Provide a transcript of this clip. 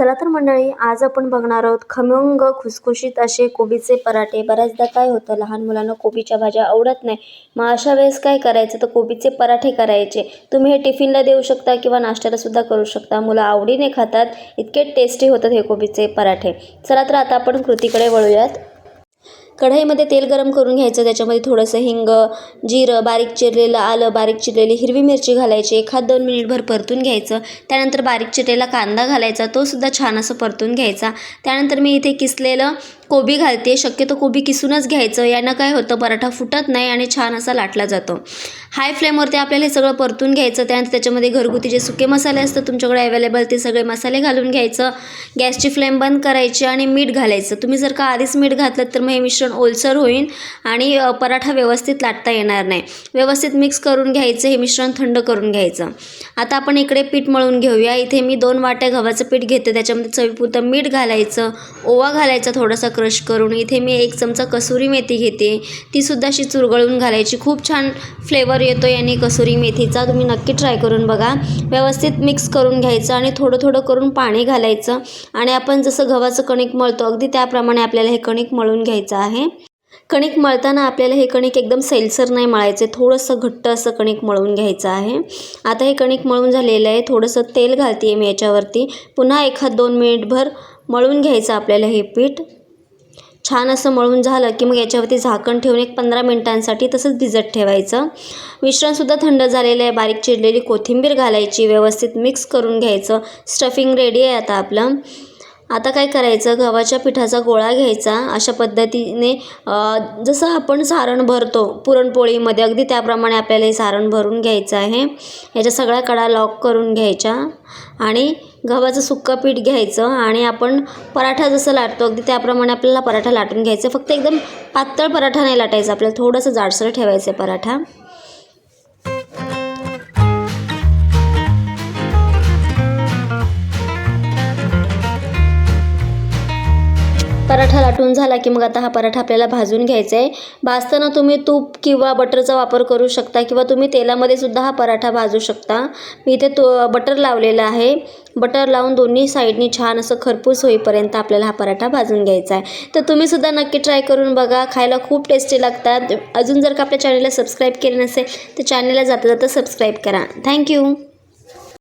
चला तर मंडळी आज आपण बघणार आहोत खमंग खुसखुशीत असे कोबीचे पराठे. बऱ्याचदा काय होतं लहान मुलांना कोबीच्या भाज्या आवडत नाही. मग अशा वेळेस काय करायचं? तर कोबीचे पराठे करायचे. तुम्ही हे टिफिनला देऊ शकता किंवा नाश्त्याला सुद्धा करू शकता. मुलं आवडीने खातात इतके टेस्टी होतात हे कोबीचे पराठे. चला तर आता आपण कृतीकडे वळूयात. कढईमध्ये तेल गरम करून घ्यायचं त्याच्यामध्ये थोडंसं हिंग जिरं बारीक चिरलेलं आलं बारीक चिरलेली हिरवी मिरची घालायची एखाद दोन मिनिटभर परतून घ्यायचं त्यानंतर बारीक चिरलेला कांदा घालायचा तो सुद्धा छान असं परतून घ्यायचा. त्यानंतर मी इथे किसलेलं कोबी घालते. शक्यतो कोबी किसूनच घ्यायचं. यानं काय होतं पराठा फुटत नाही आणि छान असा लाटला जातो. हाय फ्लेमवरती आपल्याला हे सगळं परतून घ्यायचं. त्यानंतर त्याच्यामध्ये घरगुती जे सुके मसाले असतात तुमच्याकडे अवेलेबल ते सगळे मसाले घालून घ्यायचं. गॅसची फ्लेम बंद करायची आणि मीठ घालायचं. तुम्ही जर का आधीच मीठ घातलं तर मग हे मिश्रण ओलसर होईल आणि पराठा व्यवस्थित लाटता येणार नाही. व्यवस्थित मिक्स करून घ्यायचं हे मिश्रण थंड करून घ्यायचं. आता आपण इकडे पीठ मळून घेऊया. इथे मी दोन वाट्या गव्हाचं पीठ घेते. त्याच्यामध्ये चवीपुरतं मीठ घालायचं ओवा घालायचा थोडासा क्रश करून इथे मी एक चमचा कसुरी मेथी घेते. तीसुद्धा अशी चुरगळून घालायची. खूप छान फ्लेवर येतो याने कसुरी मेथीचा. तुम्ही नक्की ट्राय करून बघा. व्यवस्थित मिक्स करून घ्यायचं आणि थोडं थोडं करून पाणी घालायचं. आणि आपण जसं गव्हाचं कणिक मळतो अगदी त्याप्रमाणे आपल्याला हे कणिक मळून घ्यायचं आहे. कणिक मळताना आपल्याला हे कणिक एकदम सैलसर नाही मळायचं थोडंसं घट्ट असं कणिक मळून घ्यायचं आहे. आता हे कणिक मळून झालेलं आहे. थोडंसं तेल घालते आहे मी याच्यावरती. पुन्हा एखाद दोन मिनिटभर मळून घ्यायचं आपल्याला हे पीठ. छान असं मळून झालं की मग याच्यावरती झाकण ठेवून एक पंधरा मिनिटांसाठी तसंच भिजत ठेवायचं. मिश्रणसुद्धा थंड झालेलं आहे. बारीक चिरलेली कोथिंबीर घालायची व्यवस्थित मिक्स करून घ्यायचं. स्टफिंग रेडी आहे आता आपलं. आता काय करायचं? गव्हाच्या पिठाचा गोळा घ्यायचा. अशा पद्धतीने जसं आपण सारण भरतो पुरणपोळीमध्ये अगदी त्याप्रमाणे आपल्याला हे सारण भरून घ्यायचं आहे. याच्या सगळ्या कडा लॉक करून घ्यायच्या. आणि गव्हाचं सुक्कं पीठ घ्यायचं आणि आपण पराठा जसं लाटतो अगदी त्याप्रमाणे आपल्याला पराठा लाटून घ्यायचं. फक्त एकदम पातळ पराठा नाही लाटायचा आपल्याला थोडंसं जाडसर ठेवायचं आहे पराठा. पराठा लाटून झाला की मग आता हा पराठा आपल्याला भाजून घ्यायचा आहे. भाजताना तुम्ही तूप किंवा बटरचा वापर करू शकता किंवा तुम्ही तेलामध्ये सुद्धा हा पराठा भाजू शकता. मी इथे तो बटर लावलेलं आहे. बटर लावून दोन्ही साईडनी छान असं खरपूस होईपर्यंत आपल्याला हा पराठा भाजून घ्यायचा आहे. तर तुम्ही सुद्धा नक्की ट्राय करून बघा. खायला खूप टेस्टी लागतात. अजून जर का आपल्या चॅनलला सबस्क्राईब केले नसेल तर चॅनलला जाता जाता सबस्क्राईब करा. थँक्यू